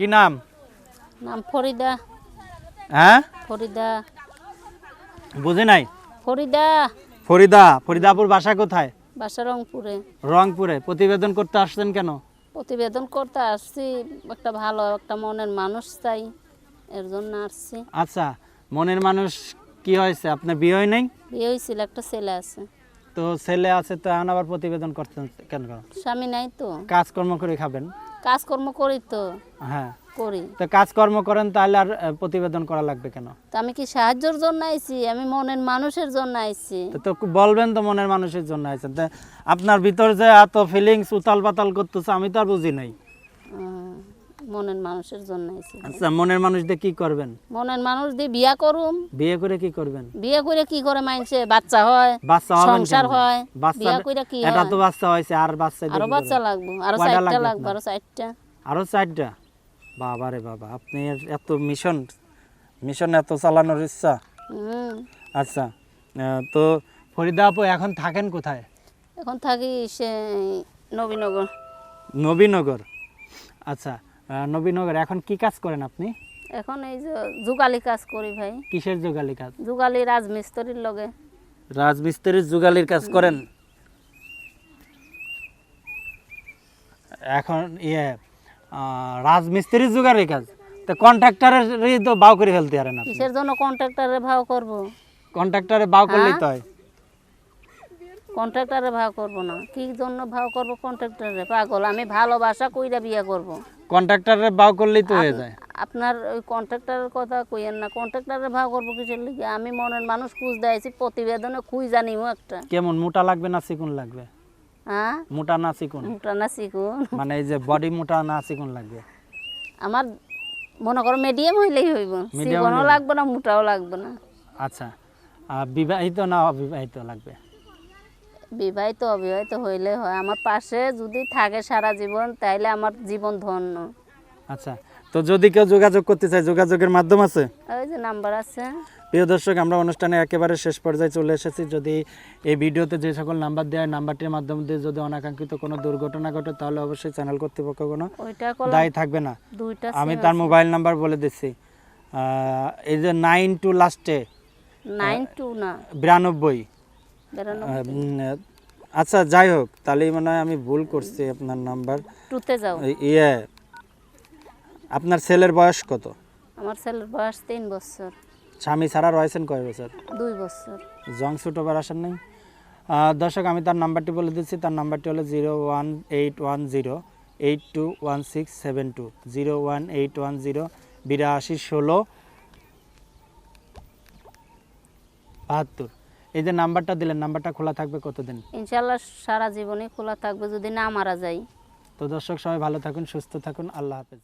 কি নাম? নাম ফরিদা। হ্যাঁ? ফরিদা। বুঝে নাই? ফরিদা। ফরিদা ফরিদাপুর বাসা কোথায়? বাসা রংপুরে। রংপুরে। প্রতিবেদন করতে আসছেন কেন? প্রতিবেদন করতে আসছি একটা ভালো একটা মনের মানুষ চাই এর জন্য আসছি। আচ্ছা মনের মানুষ কি হয়েছে? আপনার বিয়ে হয় নাই? বিয়ে হয়েছিল একটা ছেলে আছে। তো ছেলে আছে তো এখন আবার প্রতিবেদন করতেন কেন? স্বামী নাই তো। কাজকর্ম করে খাবেন। কাজকর্ম করি তো। হ্যাঁ। করি। তো কাজকর্ম করেন তাহলে আর প্রতিবেদন করা লাগবে কেন? তো আমি কি সাহায্যের জন্য আইছি? আমি মনের মানুষের জন্য আইছি। তো বলবেন তো মনের মানুষের জন্য আইছেন। আপনার ভিতর যে এত ফিলিংস উতাল পাতাল করতেছে আমি তো আর বুঝি নাই। মনের মানুষের জন্য আচ্ছা মনের মানুষ দিয়ে কি করবেন? মনের মানুষ দিয়ে বিয়া করুম। বিয়ে করে কি করবেন? বিয়ে করে কি করে মানছে বাচ্চা হয় বাচ্চা হবেন সংসার হয় বিয়া করে কি এটা তো বাচ্চা হয়েছে আর বাচ্চা আরও বাচ্চা লাগবে আরও চারটা লাগবে আরও চারটা। আরও চারটা? বাবা রে বাবা আপনি এত মিশন মিশন এত চালানোর ইচ্ছা? আচ্ছা তো ফরিদা আপু এখন থাকেন কোথায়? এখন থাকি সে নবীনগর। নবীনগর। আচ্ছা নবীনগর এখন কি কাজ করেন আপনি? এখন এই যে যুগালি কাজ করি ভাই। কিসের যোগালি কাজ? যুগালি রাজমিস্ত্রির লগে। রাজমিস্ত্রির যুগালির কাজ করেন? এখন ইয়ে রাজমিস্ত্রির যুগালির কাজ। তো কন্ট্রাক্টরেরই তো বাউ করে ফেলতে পারেন আপনি। কিসের জন্য কন্ট্রাক্টরে ভাও করব? কন্ট্রাক্টরে বাউ করলেই তো হয়। কন্ট্রাক্টরে ভাও করব না কি জন্য ভাও করব কন্ট্রাক্টরে পাগল আমি ভালোবাসা কইরা বিয়ে করব কন্ট্রাক্টরে বাউ করলেই তো হয়ে যায়। আপনার ওই কন্ট্রাক্টরের কথা কইয়েন না কন্ট্রাক্টরে ভাও করব কিসের লিগে? আমি মনের মানুষ খুঁজ দিয়েছি প্রতিবেদনে খুঁজ জানিও একটা। কেমন মোটা লাগবে না চিকুন লাগবে? হ্যাঁ? মোটা না চিকুন? মোটা না শিখুন মানে এই যে বডি মোটা না চিকুন লাগবে? আমার মনে করো মিডিয়াম হইলেই হইব। চিকনও লাগবে না মোটাও লাগবে না। আচ্ছা। আর বিবাহিত না অবিবাহিত লাগবে? বিবাহিত অবিবাহিত হইলে হয়। আমার পাশে যদি থাকে সারা জীবন তাইলে আমার জীবন ধন্য। আচ্ছা তো যদি কেউ যোগাযোগ করতে চায় যোগাযোগের মাধ্যম আছে? ওই যে নাম্বার আছে। প্রিয় দর্শক আমরা অনুষ্ঠানে একেবারে শেষ পর্যায়ে চলে এসেছি। যদি এই ভিডিওতে যে সকল নাম্বার দেওয়া হয়, নাম্বারটির মাধ্যমে দিয়ে যদি অনাকাঙ্ক্ষিত কোনো দুর্ঘটনা ঘটে তাহলে অবশ্যই চ্যানেল কর্তৃপক্ষ কোনো দায়ী থাকবে না। আমি তার মোবাইল নাম্বার বলে দিচ্ছি। এই যে নাইন টু লাস্টে নাইন টু না। বিরানব্বই। আচ্ছা যাই হোক তাহলে মনে হয় আমি ভুল করছি আপনার নাম্বার। টুতে যাও। ইয়ে আপনার ছেলের বয়স কত? আমার ছেলের বয়স তিন বছর। স্বামী ছাড়া রয়েছেন কয় বছর? দুই বছর। জং সুটোবার আসেন নাই? দর্শক আমি তার নাম্বারটি বলে দিচ্ছি। তার নাম্বারটি হলো zero one eight one zero eight two one six seven two. Zero one eight one zero বিরাশি ষোলো বাহাত্তর। এই যে নাম্বারটা দিলেন নাম্বারটা খোলা থাকবে কতদিন? ইনশাল্লাহ সারা জীবনই খোলা থাকবে যদি না মারা যাই তো দর্শক সবাই ভালো থাকুন সুস্থ থাকুন আল্লাহ হাফেজ।